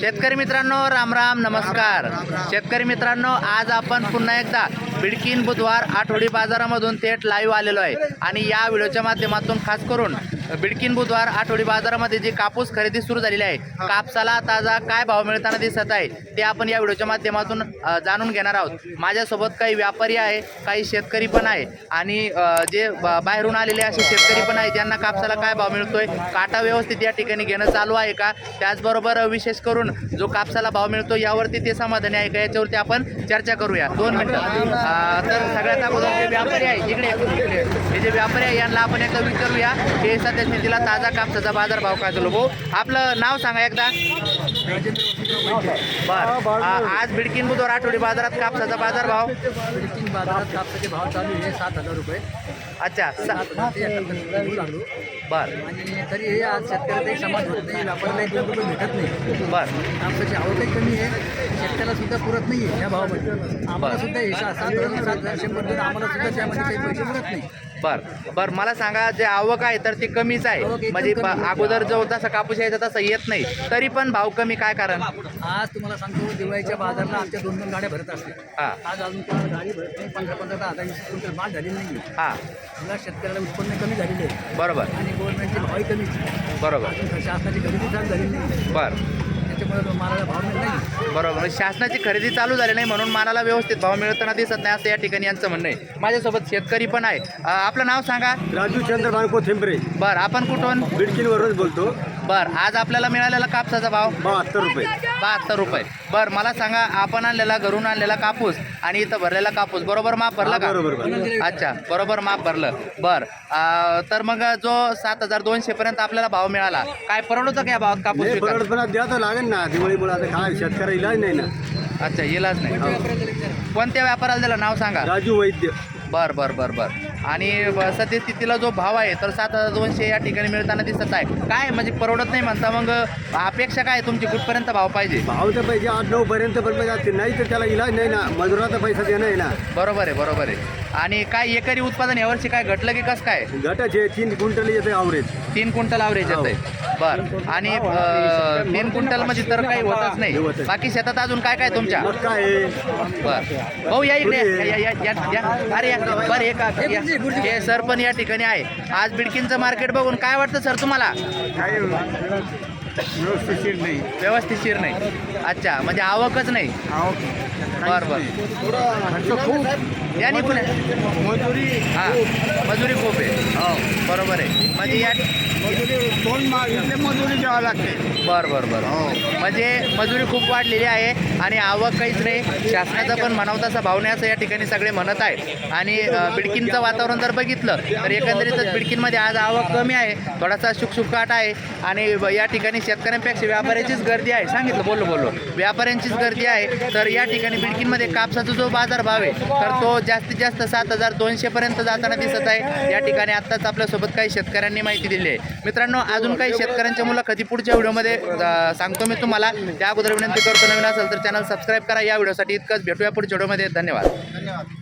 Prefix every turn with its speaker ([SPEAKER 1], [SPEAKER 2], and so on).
[SPEAKER 1] शेतकरी मित्रांनो राम राम नमस्कार. शेतकरी मित्रांनो आज आपण पुन्हा एकदा बिडकीन बुधवार आठवडी बाजारामधून थेट लाईव्ह आलेलो आहे. आणि या व्हिडिओच्या माध्यमातून खास करून बिडकीन बुधवार आठवडी बाजारामध्ये जी कापूस खरेदी सुरू झालेली आहे कापसाला ताजा काय भाव मिळताना दिसत आहे ते आपण या व्हिडिओच्या माध्यमातून जाणून घेणार आहोत. माझ्यासोबत काही व्यापारी आहे काही शेतकरी पण आहे आणि जे बाहेरून आलेले असे शेतकरी पण आहे ज्यांना कापसाला काय भाव मिळतोय काटा व्यवस्थित या ठिकाणी घेणं चालू आहे का? त्याचबरोबर विशेष करून जो कापसाला भाव मिळतो यावरती ते समाधानी आहे का? याच्यावरती आपण चर्चा करूया. दोन मिनिटं. तर सगळ्यात अगोदर जे व्यापारी आहे इकडे इकडे हे जे व्यापारी आहे यांना आपण एकदा विचारूया हे सध्या स्थितीला ताजा कापसाचा बाजार भाव काय चालू भाऊ? आपलं नाव सांगा एकदा. बर. आज बिडकीन बुधवार आठवडी बाजारात कापसाचा बाजार भाव
[SPEAKER 2] भिडकीन बाजारात कापसाचे भाव चालू आहे सात हजार रुपये.
[SPEAKER 1] अच्छा सा- बर.
[SPEAKER 2] आणि तरी हे आज शेतकऱ्याचा एक समाज होत नाही व्यापाऱ्याला एक रुपये भेटत नाही
[SPEAKER 1] बर.
[SPEAKER 2] कापसाची आवकही कमी आहे शेतकऱ्याला सुद्धा पुरत नाही आहे या भावामध्ये आम्हाला सुद्धा हे सा- सात हजार सात हजार शंभर देऊन आम्हाला सुद्धा त्यामध्ये काही पैसे मिळत नाही
[SPEAKER 1] बर. बर मला सांगा जे आवक आहे तर ती कमीच
[SPEAKER 2] आवक
[SPEAKER 1] आहे
[SPEAKER 2] एकदम
[SPEAKER 1] म्हणजे
[SPEAKER 2] कमी.
[SPEAKER 1] अगोदर जो जसा कापूस यायचा तसा येत नाही. तरी पण भाव कमी काय कारण?
[SPEAKER 2] आज तुम्हाला सांगतो दिवाळीच्या बाजारला आमच्या दोन दोन गाड्या भरत असते
[SPEAKER 1] हा.
[SPEAKER 2] आज अजून कोणाला गाडी भरत नाही पंधरा पंधरा दहा हजार वीस क्विंटल माल झालेली नाही
[SPEAKER 1] हा.
[SPEAKER 2] मला शेतकऱ्याला उत्पन्न कमी झालेले आहे.
[SPEAKER 1] बरोबर.
[SPEAKER 2] आणि गव्हर्नमेंटचे भावही कमीच आहे.
[SPEAKER 1] बरोबर.
[SPEAKER 2] अजून शासनाची खरेदी चालू झालेली नाही.
[SPEAKER 1] बर.
[SPEAKER 2] त्याच्यामुळे मालाला भाव मिळत नाही.
[SPEAKER 1] बरोबर. म्हणजे शासनाची खरेदी चालू झाली नाही म्हणून मालाला व्यवस्थित भाव मिळताना दिसत नाही असं या ठिकाणी यांचं म्हणणं आहे. माझ्यासोबत शेतकरी पण आहे. अं, आपलं नाव सांगा.
[SPEAKER 3] राजू चंद्र बाळको थेंबरे
[SPEAKER 1] बर आपण कुठून?
[SPEAKER 3] बिडकीनवरूनच बोलतो.
[SPEAKER 1] बर आज आपल्याला मिळालेला कापसाचा भाव?
[SPEAKER 3] बहात्तर रुपये.
[SPEAKER 1] बहात्तर रुपये. बर मला सांगा आपण आणलेला घरून आणलेला कापूस आणि इथं भरलेला कापूस बरोबर माप भरला का?
[SPEAKER 3] बरोबर.
[SPEAKER 1] अच्छा बरोबर माप भरलं. बर तर मग जो सात हजार दोनशे पर्यंत आपल्याला भाव मिळाला काय परवडतं का या भावात कापूस
[SPEAKER 3] नाही
[SPEAKER 1] विकायला?
[SPEAKER 3] परवडपणा द्यावं लागेल ना. दिवाळीमुळे आता काय शेतकरी इलाज नाही ना.
[SPEAKER 1] अच्छा इलाज नाही. कोणत्या व्यापाराला दिला नाव सांगा?
[SPEAKER 3] राजू वैद्य.
[SPEAKER 1] बर बर बर बर. आणि सद्यस्थितीला जो भाव आहे तर सात हजार दोनशे या ठिकाणी मिळताना दिसत आहे. काय म्हणजे परवडत नाही म्हणता मग अपेक्षा काय तुमची? कुठपर्यंत भाव पाहिजे?
[SPEAKER 3] भाव तर पाहिजे आठ नऊ पर्यंत पण आता नाही तर त्याला इलाज नाही ना. मजुराचा पैसा देणं आहे ना.
[SPEAKER 1] बरोबर आहे बरोबर आहे. आणि काय एकरी उत्पादन यावर्षी काय घटलं की कसं काय?
[SPEAKER 3] गटाचे तीन क्विंटल येते आवरेज
[SPEAKER 1] तीन क्विंटल ॲव्हरेज येत बर. आणि तीन क्विंटलमध्ये तर काही होतच नाही. बाकी शेतात अजून काय काय तुमच्या? बर. भाऊ या इकडे या- अरे बरं एक हे सर पण या ठिकाणी आहे. आज बिडकीनचं मार्केट बघून काय वाटतं सर तुम्हाला?
[SPEAKER 3] काय व्यवस्थिशीर नाही.
[SPEAKER 1] व्यवस्थितशीर नाही. अच्छा म्हणजे आवकच नाही. बर बर. या निघून
[SPEAKER 3] मजुरी
[SPEAKER 1] हा मजुरी खूप आहे. बरोबर आहे. म्हणजे या
[SPEAKER 3] मजुरी दोन इथले मजुरी द्यावं लागते.
[SPEAKER 1] बर बर बर. म्हणजे मजुरी खूप वाढलेली आहे आणि आवक काहीच नाही. शासनाचा पण म्हणावं तसा भाव नाही असं या ठिकाणी सगळे म्हणत आहेत. आणि अ, बिडकीनचं वातावरण जर बघितलं तर एकंदरीतच बिडकीनमध्ये आज आवक कमी आहे. थोडासा शुकशुकाट आहे. आणि ब- या ठिकाणी शेतकऱ्यांपेक्षा व्यापाऱ्यांचीच गर्दी आहे. सांगितलं बोललो बोललो. व्यापाऱ्यांचीच गर्दी आहे. तर या ठिकाणी बिडकीनमध्ये कापसाचा जो बाजार भाव आहे तर तो जास्तीत जास्त सात हजार दोनशेपर्यंत जाताना दिसत आहे. या ठिकाणी आत्ताच आपल्यासोबत काही शेतकऱ्यांनी माहिती दिली आहे. मित्रांनो अजून काही शेतकऱ्यांच्या मुलाखती पुढच्या व्हिडिओमध्ये सांगतो मी तुम्हाला. त्या अगोदर विनंती करतो नवीन असेल तर चॅनल सबस्क्राईब करा. या व्हिडिओसाठी इतकंच. भेटूया पुढच्या व्हिडिओमध्ये. धन्यवाद.